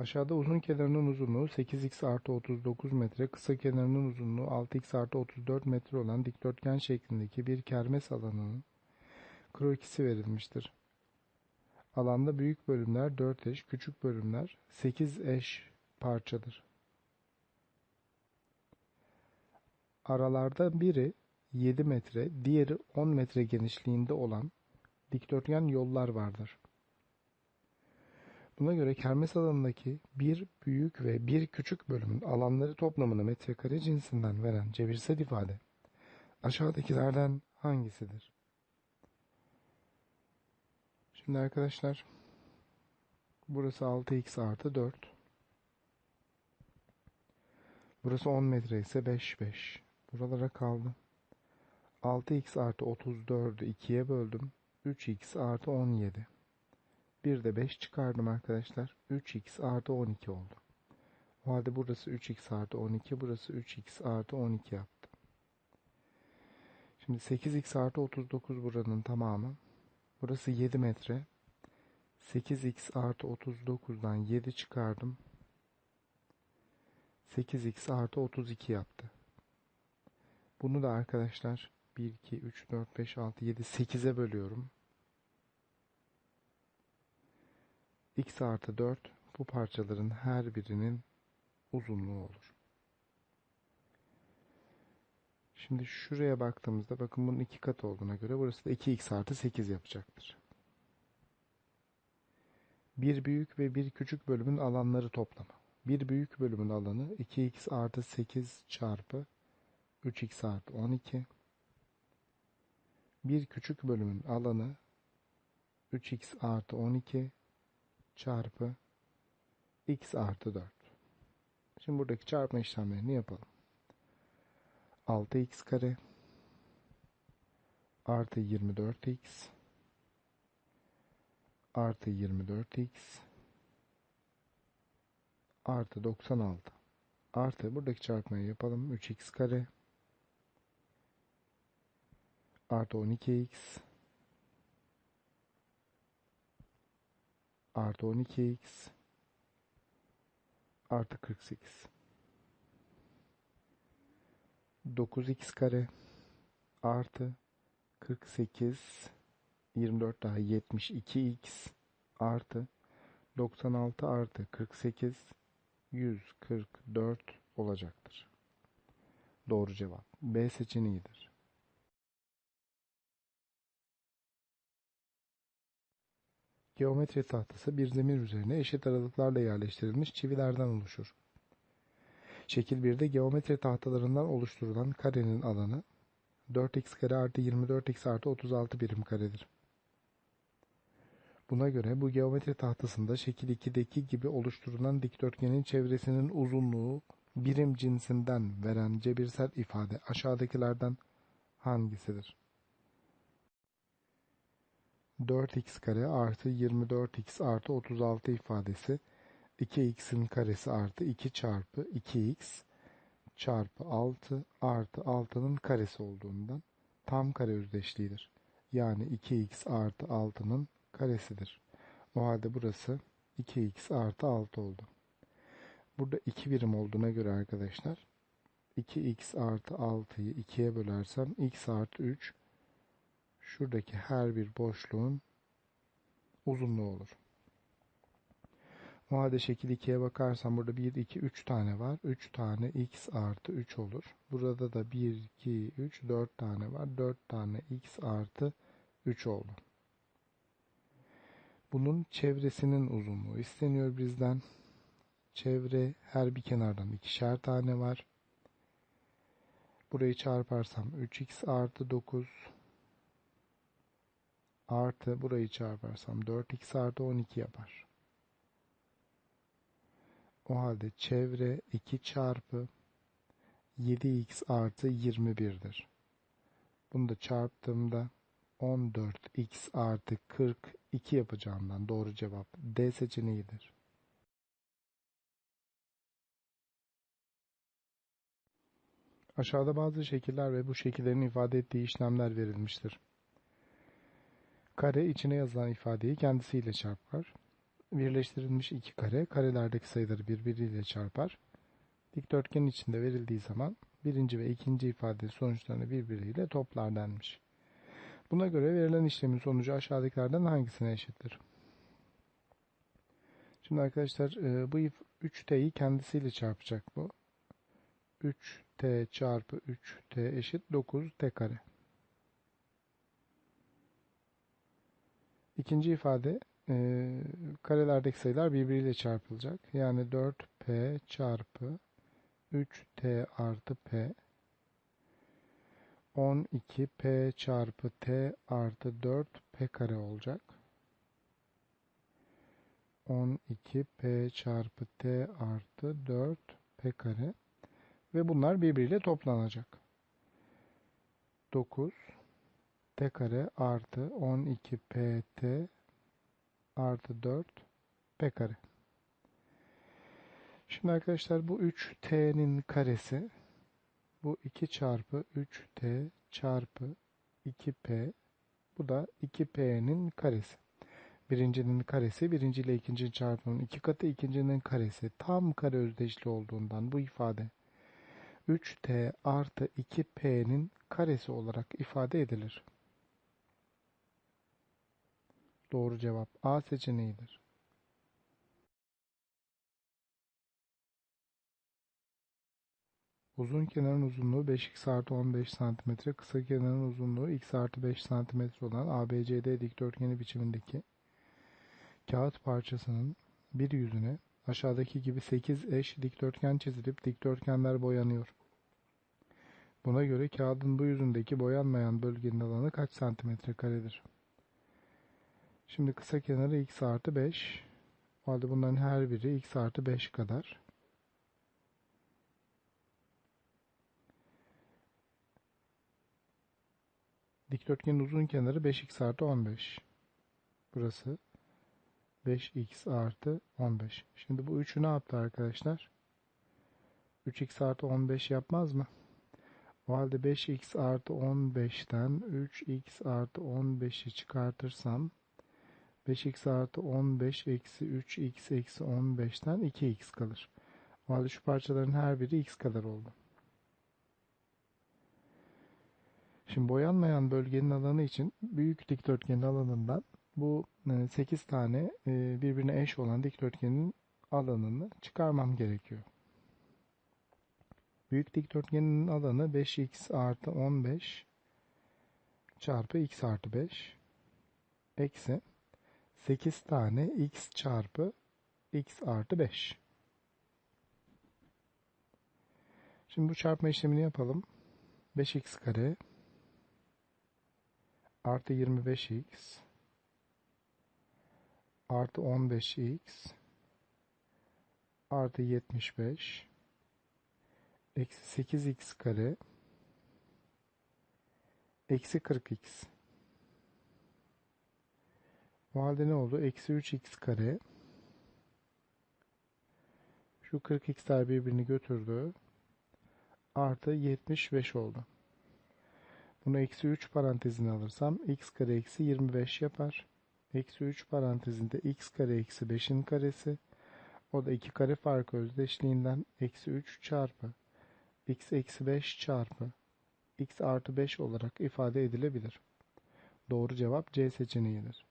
Aşağıda uzun kenarının uzunluğu 8x artı 39 metre, kısa kenarının uzunluğu 6x artı 34 metre olan dikdörtgen şeklindeki bir kermes alanının krokisi verilmiştir. Alanda büyük bölümler 4 eş, küçük bölümler 8 eş parçadır. Aralarda biri 7 metre, diğeri 10 metre genişliğinde olan dikdörtgen yollar vardır. Buna göre kermes alanındaki bir büyük ve bir küçük bölümün alanları toplamını metrekare cinsinden veren cebirsel ifade aşağıdakilerden hangisidir? Şimdi arkadaşlar burası 6x artı 4 burası 10 metre ise 5 5 buralara kaldı 6x artı 34'ü 2'ye böldüm. 3x artı 17 bir de 5 çıkardım arkadaşlar 3x artı 12 oldu o halde burası 3x artı 12 burası 3x artı 12 yaptı şimdi 8x artı 39 buranın tamamı Burası 7 metre. 8x artı 39'dan 7 çıkardım. 8x artı 32 yaptı. Bunu da arkadaşlar 1, 2, 3, 4, 5, 6, 7, 8'e bölüyorum. X artı 4 bu parçaların her birinin uzunluğu olur. Şimdi şuraya baktığımızda bakın bunun iki katı olduğuna göre burası da 2x artı 8 yapacaktır. Bir büyük ve bir küçük bölümün alanları toplamı. Bir büyük bölümün alanı 2x artı 8 çarpı 3x artı 12. Bir küçük bölümün alanı 3x artı 12 çarpı x artı 4. Şimdi buradaki çarpma işlemlerini yapalım. 6x kare artı 24x artı 24x artı 96 artı buradaki çarpmayı yapalım 3x kare artı 12x artı 12x artı 48 9x kare. Artı 48 24 daha 72x artı 96 artı 48 144 olacaktır. Doğru cevap. B seçeneğidir. Geometri tahtası bir zemin üzerine eşit aralıklarla yerleştirilmiş çivilerden oluşur. Şekil 1'de geometri tahtalarından oluşturulan karenin alanı 4x kare artı 24x artı 36 birim karedir. Buna göre bu geometri tahtasında şekil 2'deki gibi oluşturulan dikdörtgenin çevresinin uzunluğu birim cinsinden veren cebirsel ifade aşağıdakilerden hangisidir? 4x kare artı 24x artı 36 ifadesi 2x'in karesi artı 2 çarpı 2x çarpı 6 artı 6'nın karesi olduğundan tam kare özdeşliğidir. Yani 2x artı 6'nın karesidir. O halde burası 2x artı 6 oldu. Burada 2 birim olduğuna göre arkadaşlar 2x artı 6'yı 2'ye bölersem x artı 3 şuradaki her bir boşluğun uzunluğu olur. O halde şekil 2'ye bakarsam burada 1, 2, 3 tane var. 3 tane x artı 3 olur. Burada da 1, 2, 3, 4 tane var. 4 tane x artı 3 oldu. Bunun çevresinin uzunluğu isteniyor bizden. Çevre her bir kenardan ikişer tane var. Burayı çarparsam 3x artı 9 artı burayı çarparsam 4x artı 12 yapar. O halde çevre 2 çarpı 7x artı 21'dir. Bunu da çarptığımda 14x artı 42 yapacağımdan doğru cevap D seçeneğidir. Aşağıda bazı şekiller ve bu şekillerin ifade ettiği işlemler verilmiştir. Kare içine yazılan ifadeyi kendisiyle çarpar. birleştirilmiş iki kare karelerdeki sayıları birbiriyle çarpar. Dikdörtgenin içinde verildiği zaman birinci ve ikinci ifade sonuçlarını birbiriyle toplar denmiş. Buna göre verilen işlemin sonucu aşağıdakilerden hangisine eşittir? Şimdi arkadaşlar e, bu 3t'yi kendisiyle çarpacak bu. 3t çarpı 3t eşit 9t kare. İkinci ifade e, karelerdeki sayılar birbiriyle çarpılacak. Yani 4p çarpı 3t artı p 12p çarpı t artı 4p kare olacak. 12p çarpı t artı 4p kare ve bunlar birbiriyle toplanacak. 9 t kare artı 12pt artı 4 p kare. Şimdi arkadaşlar bu 3t'nin karesi bu 2 çarpı 3t çarpı 2p bu da 2p'nin karesi. Birincinin karesi birinci ile ikincinin çarpımının iki katı ikincinin karesi tam kare özdeşli olduğundan bu ifade 3t artı 2p'nin karesi olarak ifade edilir. Doğru cevap A seçeneğidir. Uzun kenarın uzunluğu 5x artı 15 cm, kısa kenarın uzunluğu x artı 5 cm olan ABCD dikdörtgeni biçimindeki kağıt parçasının bir yüzüne aşağıdaki gibi 8 eş dikdörtgen çizilip dikdörtgenler boyanıyor. Buna göre kağıdın bu yüzündeki boyanmayan bölgenin alanı kaç santimetre karedir? Şimdi kısa kenarı x artı 5. O halde bunların her biri x artı 5 kadar. Dikdörtgenin uzun kenarı 5x artı 15. Burası 5x artı 15. Şimdi bu 3'ü ne yaptı arkadaşlar? 3x artı 15 yapmaz mı? O halde 5x artı 15'ten 3x artı 15'i çıkartırsam 5x artı 15 eksi 3x eksi 15'ten 2x kalır. O halde şu parçaların her biri x kadar oldu. Şimdi boyanmayan bölgenin alanı için büyük dikdörtgenin alanından bu 8 e, tane e, birbirine eş olan dikdörtgenin alanını çıkarmam gerekiyor. Büyük dikdörtgenin alanı 5x artı 15 çarpı x artı 5 eksi 8 tane x çarpı x artı 5. Şimdi bu çarpma işlemini yapalım. 5x kare artı 25x artı 15x artı 75 eksi 8x kare eksi 40x o halde ne oldu? Eksi 3x kare şu 40x'ler birbirini götürdü artı 75 oldu. Bunu eksi 3 parantezine alırsam x kare eksi 25 yapar. Eksi 3 parantezinde x kare eksi 5'in karesi. O da 2 kare farkı özdeşliğinden eksi 3 çarpı x eksi 5 çarpı x artı 5 olarak ifade edilebilir. Doğru cevap C seçeneğidir.